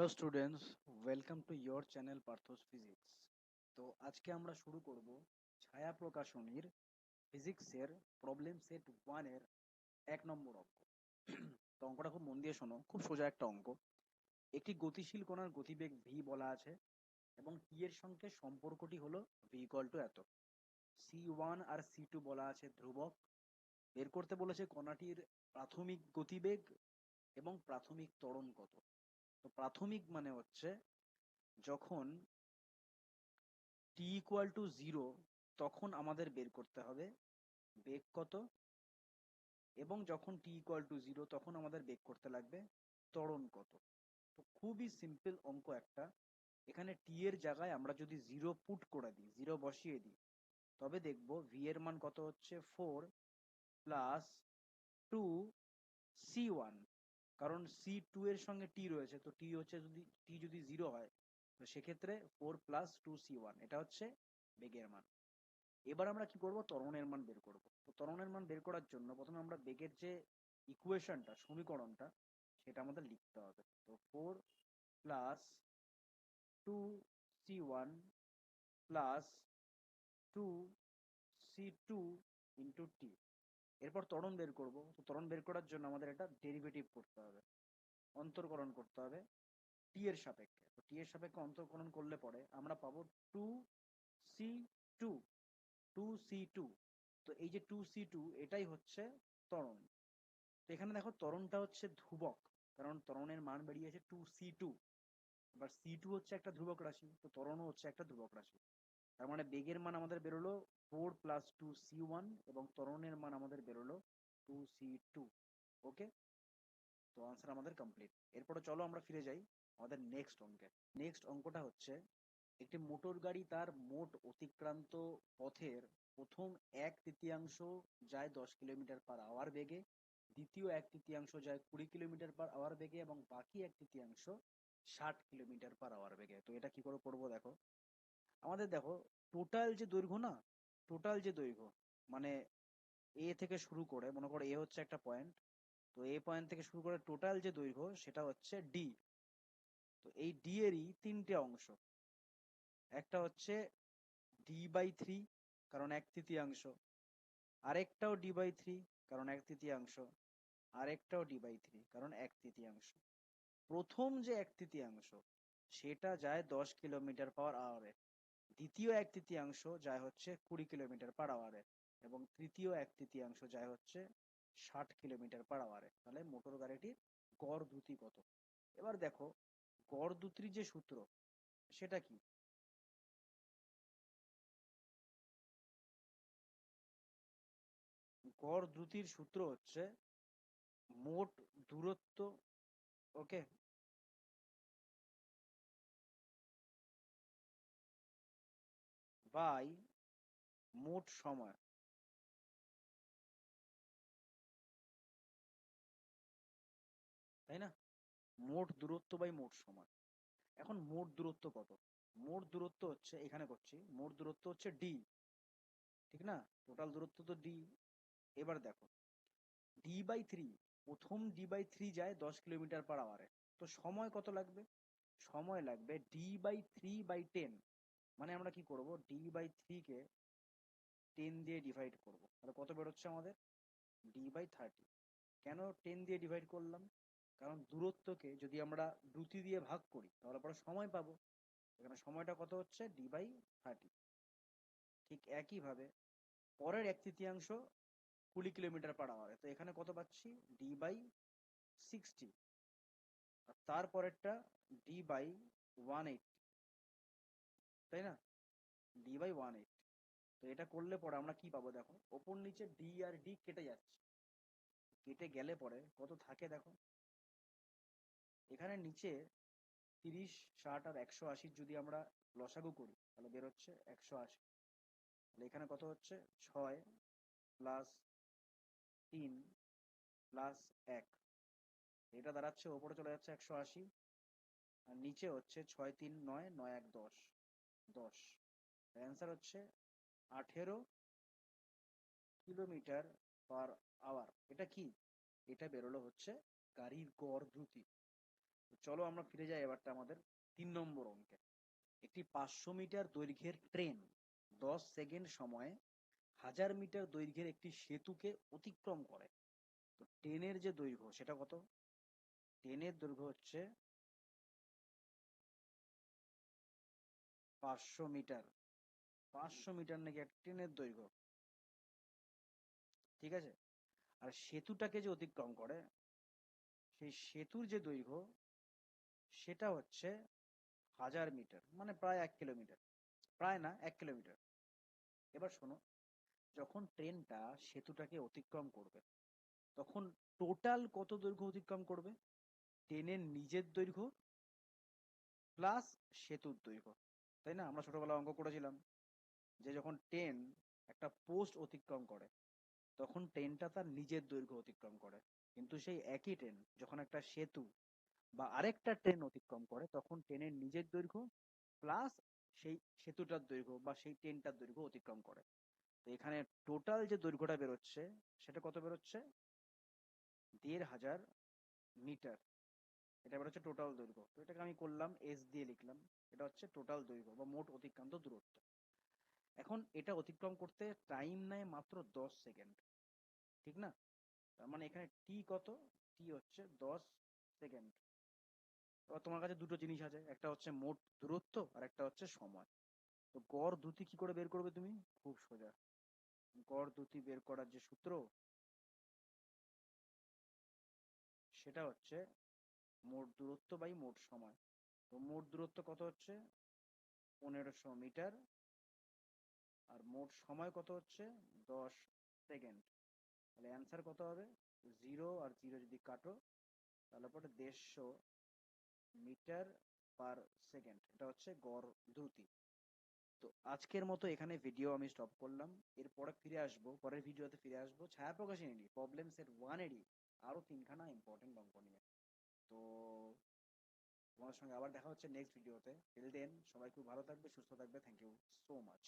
Hello students welcome to your channel Partha's physics তো আজকে আমরা শুরু করব ছায়া প্রকাশনীর ফিজিক্সের প্রবলেম সেট ওয়ানের এক নম্বর অঙ্ক। তো অঙ্কটা খুব মন দিয়ে শোনো, খুব সোজা একটা অঙ্ক। একটি গতিশীল কণার গতিবেগ ভি বলা আছে এবং টি এর সঙ্গে সম্পর্কটি হলো ভি টু এত। সি ওয়ান আর সি টু বলা আছে ধ্রুবক। বের করতে বলেছে কণাটির প্রাথমিক গতিবেগ এবং প্রাথমিক ত্বরণ কত। তো প্রাথমিক মানে হচ্ছে যখন টি ইকুয়াল টু জিরো তখন আমাদের বের করতে হবে বেগ কত? এবং যখন টি ইকুয়াল টু জিরো তখন আমাদের বেগ করতে লাগবে ত্বরণ কত? তো খুবই সিম্পল অঙ্ক একটা। এখানে টি এর জায়গায় আমরা যদি জিরো পুট করে দিই জিরো বসিয়ে দিই, তবে দেখব ভি এর মান কত হচ্ছে? Four plus two C one কারণ সি টু এর সঙ্গে টি রয়েছে, তো টি হচ্ছে যদি টি যদি জিরো হয়, তো সেক্ষেত্রে four plus two C one এটা হচ্ছে বেগের মান। এবার আমরা কি করব? ত্বরণের মান বের করব। তো ত্বরণের মান বের করার জন্য প্রথমে আমরা বেগের যে ইকুয়েশনটা সমীকরণটা, সেটা আমাদের লিখতে হবে। তো four plus two C one plus two C two into T এরপর ত্বরণ বের করব। তো ত্বরণ বের করার জন্য আমাদের একটা ডেরিভেটিভ করতে হবে। অন্তর্করণ করতে হবে টি এর সাপেক্ষে। তো টি এর সাপেক্ষে অন্তর্করণ করলে পরে আমরা পাবো two C two two C two তো এই যে টু সি টু এটাই হচ্ছে ত্বরণ। তো এখানে দেখো ত্বরণটা হচ্ছে ধ্রুবক, কারণ ত্বরণের মান বেরিয়েছে টু সি টু এবার সি টু হচ্ছে একটা ধ্রুবক রাশি, তো ত্বরণও হচ্ছে একটা ধ্রুবক রাশি। তার মানে বেগের মান আমাদের বেরোলো four plus two C one এবং ত্বরণের মান আমাদের বেরোলো টু সি টু ওকে তো আনসার আমাদের কমপ্লিট এরপরে চলো আমরা ফিরে যাই আমাদের নেক্সট অঙ্কে। নেক্সট অঙ্কটা হচ্ছে একটি মোটর গাড়ি তার মোট অতিক্রান্ত পথের প্রথম এক তৃতীয়াংশ যায় দশ কিলোমিটার পার আওয়ার বেগে, দ্বিতীয় এক তৃতীয়াংশ যায় কুড়ি কিলোমিটার পার আওয়ার বেগে এবং বাকি এক তৃতীয়াংশ ষাট কিলোমিটার পার আওয়ার বেগে। তো এটা কি করে করব দেখো? আমাদের দেখো টোটাল যে দৈর্ঘ্য না টোটাল যে দৈর্ঘ্য মানে এ থেকে শুরু করে, মনে করো এ হচ্ছে একটা পয়েন্ট তো এ পয়েন্ট থেকে শুরু করে টোটাল যে দৈর্ঘ্য, সেটা হচ্ছে ডি তো এই ডি এরই তিনটে অংশ। একটা হচ্ছে ডি বাই থ্রি কারণ এক তৃতীয়াংশ। আরেকটাও ডি বাই থ্রি কারণ এক তৃতীয়াংশ। আরেকটাও ডি বাই থ্রি কারণ এক তৃতীয়াংশ। প্রথম যে এক তৃতীয়াংশ, সেটা যায় দশ কিলোমিটার পার আওয়ারে দ্বিতীয় এক তৃতীয়াংশ যায় হচ্ছে কুড়ি কিলোমিটার পার আওয়ারে এবং তৃতীয় এক তৃতীয়াংশ যায় হচ্ছে ষাট কিলোমিটার পার আওয়ারে তাহলে মোটর গাড়িটির গড় দ্রুতি কত? এবার দেখো, গড় দ্রুতির যে সূত্র, সেটা কি? গড় দ্রুতির সূত্র হচ্ছে মোট দূরত্ব ওকে বাই মোট সময় তাই না? মোট দূরত্ব বাই মোট সময়। এখন মোট দূরত্ব কত? মোট দূরত্ব হচ্ছে, এখানে করছি, মোট দূরত্ব হচ্ছে ডি ঠিক না? টোটাল দূরত্ব তো ডি এবার দেখো ডি বাই থ্রি প্রথম ডি বাই থ্রি যায় দশ কিলোমিটার পার আওয়ারে তো সময় কত লাগবে? সময় লাগবে D by three by ten মানে আমরা কি করব? ডি বাই থ্রিকে টেন দিয়ে ডিভাইড করব। তাহলে কত বেরোচ্ছে আমাদের? ডি বাই থার্টি কেন টেন দিয়ে ডিভাইড করলাম? কারণ দূরত্বকে যদি আমরা দ্রুতি দিয়ে ভাগ করি, তাহলে পরে সময় পাবো। এখানে সময়টা কত হচ্ছে? ডি বাই থার্টি ঠিক একইভাবে পরের এক তৃতীয়াংশ কুড়ি কিলোমিটার পার আওয়ারে তো এখানে কত পাচ্ছি? ডি বাই সিক্সটি আর তারপরেরটা ডি বাই ওয়ান এইটটি তাই না? ডি বাই ওয়ান এইট তো এটা করলে পরে আমরা কি পাবো দেখো? ওপর নিচে ডি আর ডি কেটে যাচ্ছে। কেটে গেলে পরে কত থাকে দেখো? এখানে নিচে তিরিশ, ষাট আর একশো আশির যদি আমরা লসাগু করি, তাহলে বের হচ্ছে একশো আশি। তাহলে এখানে কত হচ্ছে? ছয় প্লাস তিন প্লাস এক। এটা দাঁড়াচ্ছে, ওপরে চলে যাচ্ছে একশো আশি। আর নিচে হচ্ছে ছয় তিন নয় নয় এক দশ। দশ। অ্যান্সার হচ্ছে আঠেরো কিলোমিটার পার আওয়ার এটা কি? এটা বেরোলো হচ্ছে গাড়ির গড় দ্রুতি। চলো আমরা ফিরে যাই এবারটা আমাদের তিন নম্বর অঙ্কে। একটি পাঁচশো মিটার দৈর্ঘ্যের ট্রেন দশ সেকেন্ড সময়ে হাজার মিটার দৈর্ঘ্যের একটি সেতুকে অতিক্রম করে। তো ট্রেনের যে দৈর্ঘ্য সেটা কত? ট্রেনের দৈর্ঘ্য হচ্ছে পাঁচশো মিটার। পাঁচশো মিটার নাকি এক ট্রেনের দৈর্ঘ্য। ঠিক আছে? আর সেতুটাকে যে অতিক্রম করে, সেই সেতুর যে দৈর্ঘ্য, সেটা হচ্ছে হাজার মিটার মানে প্রায় এক কিলোমিটার। প্রায় না, এক কিলোমিটার। এবার শোনো, যখন ট্রেনটা সেতুটাকে অতিক্রম করবে, তখন টোটাল কত দৈর্ঘ্য অতিক্রম করবে? ট্রেনের নিজের দৈর্ঘ্য, প্লাস সেতুর দৈর্ঘ্য। তাই না? আমরা ছোটবেলায় অঙ্ক করেছিলাম যে যখন ট্রেন একটা পোস্ট অতিক্রম করে, তখন ট্রেনটা তার নিজের দৈর্ঘ্য অতিক্রম করে। কিন্তু সেই একই ট্রেন যখন একটা সেতু বা আরেকটা ট্রেন অতিক্রম করে, তখন ট্রেনের নিজের দৈর্ঘ্য প্লাস সেই সেতুটার দৈর্ঘ্য বা সেই ট্রেনটার দৈর্ঘ্য অতিক্রম করে। তো এখানে টোটাল যে দৈর্ঘ্যটা বেরোচ্ছে, সেটা কত বেরোচ্ছে? দেড় হাজার মিটার। এটা বেরোচ্ছে টোটাল দৈর্ঘ্য। তো এটাকে আমি করলাম এস দিয়ে লিখলাম। এটা হচ্ছে টোটাল দৈর্ঘ্য বা মোট অতিক্রান্ত দূরত্ব। এখন এটা অতিক্রম করতে টাইম নেয় মাত্র দশ সেকেন্ড ঠিক না? তার মানে এখানে টি কত? টি হচ্ছে দশ সেকেন্ড তোমার কাছে দুটো জিনিস আছে, একটা হচ্ছে মোট দূরত্ব আর একটা হচ্ছে সময়। তো গড় দ্রুতি কি করে বের করবে তুমি? খুব সোজা। গড় দ্রুতি বের করার যে সূত্র, সেটা হচ্ছে মোট দূরত্ব বাই মোট সময়। তো মোট দূরত্ব কত হচ্ছে? পনেরোশো মিটার। আর মোট সময় কত হচ্ছে? দশ সেকেন্ড। তাহলে অ্যান্সার কত হবে? জিরো আর জিরো যদি কাটো, তাহলে পরে দেড়শো মিটার পার সেকেন্ড। এটা হচ্ছে গড় দ্রুতি। তো আজকের মতো এখানে ভিডিও আমি স্টপ করলাম। এরপরে ফিরে আসব, পরের ভিডিওতে ফিরে আসব। ছায়া প্রবলেম সেট ওয়ানেরই আরও তিনখানা ইম্পর্টেন্ট অঙ্ক নিয়ে। তো তোমার সঙ্গে আবার দেখা হচ্ছে নেক্সট ভিডিওতে টিল দেন সবাই খুব ভালো থাকবে, সুস্থ থাকবে। Thank you so much